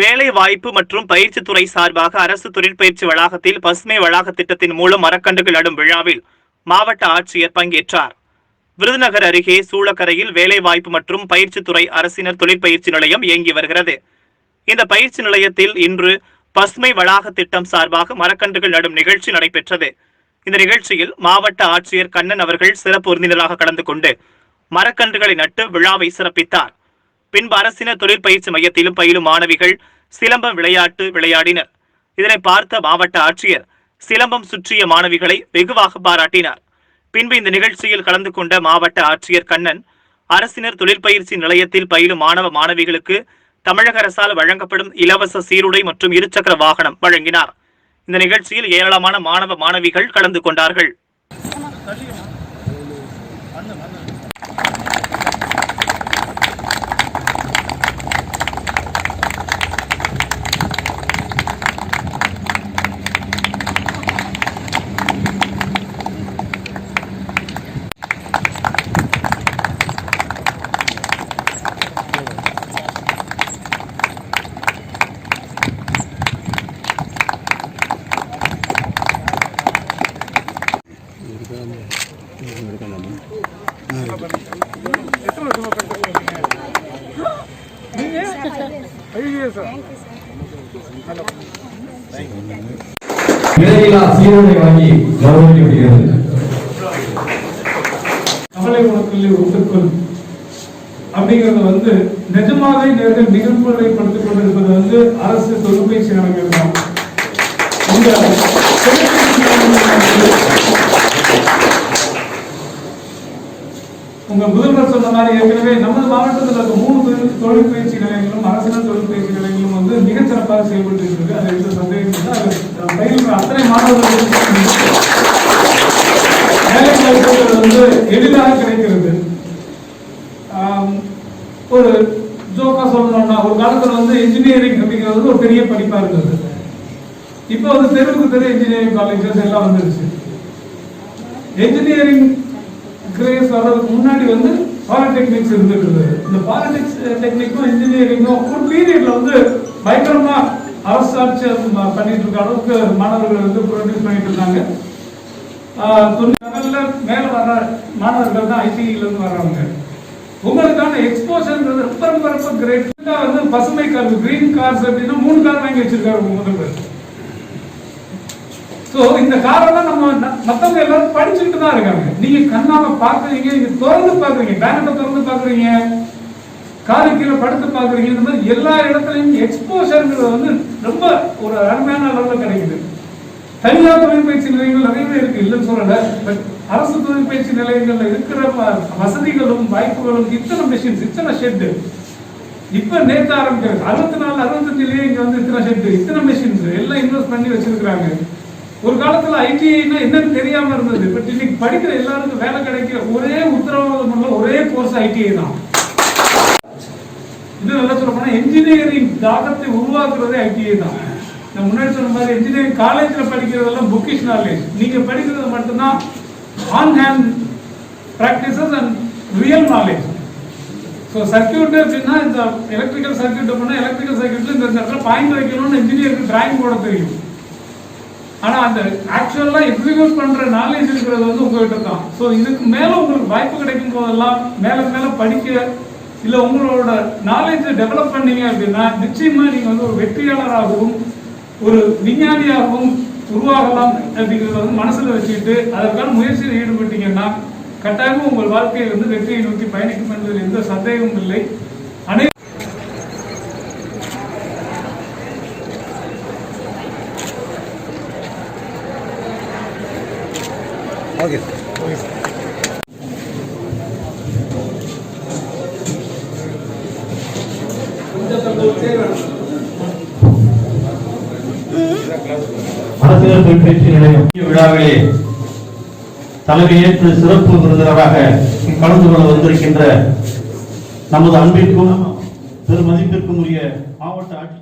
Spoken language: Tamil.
வேலை வாய்ப்பு மற்றும் பயிற்சி துறை சார்பாக அரசு தொழிற்பயிற்சி வளாகத்தில் பசுமை வளாக திட்டத்தின் மூலம் மரக்கன்றுகள் நடும் விழாவில் மாவட்ட ஆட்சியர் பங்கேற்றார். விருதுநகர் அருகே சூளக்கரையில் வேலைவாய்ப்பு மற்றும் பயிற்சித்துறை அரசினர் தொழிற்பயிற்சி நிலையம் இயங்கி வருகிறது. இந்த பயிற்சி நிலையத்தில் இன்று பசுமை வளாக திட்டம் சார்பாக மரக்கன்றுகள் நடும் நிகழ்ச்சி நடைபெற்றது. இந்த நிகழ்ச்சியில் மாவட்ட ஆட்சியர் கண்ணன் அவர்கள் சிறப்பு விருந்தினராக கலந்து கொண்டு மரக்கன்றுகளை நட்டு விழாவை சிறப்பித்தார். பின்பு அரசினர் தொழிற்பயிற்சி மையத்திலும் பயிலும் மாணவிகள் சிலம்பம் விளையாட்டு விளையாடினர். இதனை பார்த்த மாவட்ட ஆட்சியர் சிலம்பம் சுற்றிய மாணவிகளை வெகுவாக பாராட்டினார். பின்பு இந்த நிகழ்ச்சியில் கலந்து கொண்ட மாவட்ட ஆட்சியர் கண்ணன் அரசினர் தொழிற்பயிற்சி நிலையத்தில் பயிலும் மாணவ மாணவிகளுக்கு தமிழக அரசால் வழங்கப்படும் இலவச சீருடை மற்றும் இருசக்கர வாகனம் வழங்கினார். இந்த நிகழ்ச்சியில் ஏராளமான மாணவ மாணவிகள் கலந்து கொண்டார்கள். விலையில்லா சீருடை வாங்கி கௌரவிக்கப்படுகிறது கவலை உணர்வுகளை ஒத்துக்கொள் அப்படிங்கறது வந்து நிஜமாவே நேர்கள் நிகழ்வுகளை கொண்டிருப்பது வந்து அரசு தொழிற்பயிற்சி நிலையங்கள் தான் இந்த தொழிற்பயிற்சி நிலையங்கள் வந்து உங்க முதல்வர் சொன்ன மாதிரி ஏற்கனவே நமது மாவட்டத்தில் இருக்க மூணு தொழில் தொழிற்பயிற்சி நிலையங்களும் அரசினர் தொழிற்பயிற்சி நிலையங்களும் வந்து மிகச் சிறப்பாக செயல்பட்டு இருக்கு. அது எந்த சந்தேகம் இல்லை. அது அத்தனை மாணவர்களுக்கும் வேலை வாய்ப்புகள் வந்து எளிதாக கிடைக்கிறது. ஒரு ஜோக்கா சொல்லணும்னா ஒரு காலத்தில் வந்து இன்ஜினியரிங் அப்படிங்கிறது ஒரு பெரிய படிப்பா இருந்தது. இப்போ வந்து தெருவுக்கு தெரு இன்ஜினியரிங் காலேஜஸ் எல்லாம் வந்துருச்சு. இன்ஜினியரிங் கிரேஸ் வர்றதுக்கு முன்னாடி வந்து பாலிடெக்னிக்ஸ் இருந்துட்டு இருந்தது இந்த பாலிடெக்ஸ் டெக்னிக்கும் இன்ஜினியரிங்கும் ஒரு பீரியட்ல வந்து பயங்கரமா அரசு ஆட்சி பண்ணிட்டு இருக்க அளவுக்கு மாணவர்கள் வந்து ப்ரொடியூஸ் பண்ணிட்டு இருந்தாங்க ஆஹ் தொண்ணூறு மேல வர்ற மாணவர்கள் தான் ஐடில இருந்து வர்றவங்க. உங்களுக்கான எக்ஸ்போஷர்ன்றது ரொம்ப ரொம்ப ரொம்ப கிரேட் வந்து பசுமை கார் கிரீன் கார்ஸ் அப்படின்னா மூணு கார் வாங்கி வச்சிருக்காரு முதல்வர். ஸோ இந்த காரணம் நம்ம மற்றவங்க மத்தவங்க எல்லாரும் படிச்சுக்கிட்டு தான் இருக்காங்க. நீங்க கண்ணால பாக்குறீங்க நீங்க திறந்து பாக்குறீங்க பேனட்டை திறந்து பாக்குறீங்க காலு கீழே படுத்து பாக்குறீங்க இந்த மாதிரி எல்லா இடத்துலையும் எக்ஸ்போஷர்ங்கிறது வந்து ரொம்ப ஒரு அருமையான அளவுல கிடைக்குது. தனியார் தொழிற்பயிற்சி நிலையங்கள் நிறையவே இருக்கு இல்லைன்னு சொல்லல. பட் அரசு தொழிற்பயிற்சி நிலையங்கள்ல இருக்கிற வசதிகளும் வாய்ப்புகளும் இத்தனை மிஷின்ஸ் இத்தனை ஷெட்டு இப்ப நேத்து ஆரம்பிக்கிறது அறுபத்தி நாலு அறுபத்தஞ்சுலயே இங்க வந்து இத்தனை ஷெட்டு இத்தனை மிஷின்ஸ் எல்லாம் இன்வெஸ்ட் பண்ணி வச்சிருக்கிறாங்க. ஒரு காலத்துல ஐடிஐனா என்னன்னு தெரியாம இருந்தது. பட் இன்னைக்கு படிக்கிற எல்லாருக்கும் வேலை கிடைக்கிற ஒரே உத்தரவாதம் உள்ள ஒரே கோர்ஸ் ஐடிஐ தான். இன்னும் நல்லா சொல்ல போனா இன்ஜினியரிங் தாக்கத்தை உருவாக்குறதே ஐடிஐ தான். நான் முன்னாடி சொன்ன மாதிரி இன்ஜினியரிங் காலேஜில் படிக்கிறதெல்லாம் புக்கிஷ் நாலேஜ் நீங்க படிக்கிறது மட்டும்தான் on hand practices and real knowledge so circuit அப்படின்னா இந்த எலக்ட்ரிக்கல் சர்க்கியூட் பண்ணா எலக்ட்ரிக்கல் சர்க்கியூட்டில் இந்த இடத்துல பாயிண்ட் வைக்கணும்னு இன்ஜினியருக்கு டிராயிங் போட தெரியும். ஆனால் அந்த ஆக்சுவலாக எக்ஸிக்யூட் பண்ணுற நாலேஜ் இருக்கிறது வந்து உங்ககிட்ட தான். ஸோ இதுக்கு மேலே உங்களுக்கு வாய்ப்பு கிடைக்கும் போதெல்லாம் மேலே மேலே படிக்க இல்லை உங்களோட நாலேஜை டெவலப் பண்ணீங்க அப்படின்னா நிச்சயமாக நீங்கள் வந்து ஒரு வெற்றியாளராகவும் ஒரு விஞ்ஞானியாகவும் உருவாகலாம் அப்படிங்கிறத வந்து மனசில் வச்சுக்கிட்டு அதற்கான முயற்சியில் ஈடுபட்டீங்கன்னா கட்டாயமா உங்கள் வாழ்க்கையில் வந்து வெற்றியை நோக்கி பயணிக்கும் என்பதில் எந்த சந்தேகமும் இல்லை. அரசியல் தொழிற்பயிற்சி நிலையம். விழாவிலே தலைமையேற்று சிறப்பு விருந்தினராக கலந்து கொள்ள வந்திருக்கின்ற நமது அன்பிற்கும் பெருமதிப்பிற்கும் உரிய மாவட்ட ஆட்சி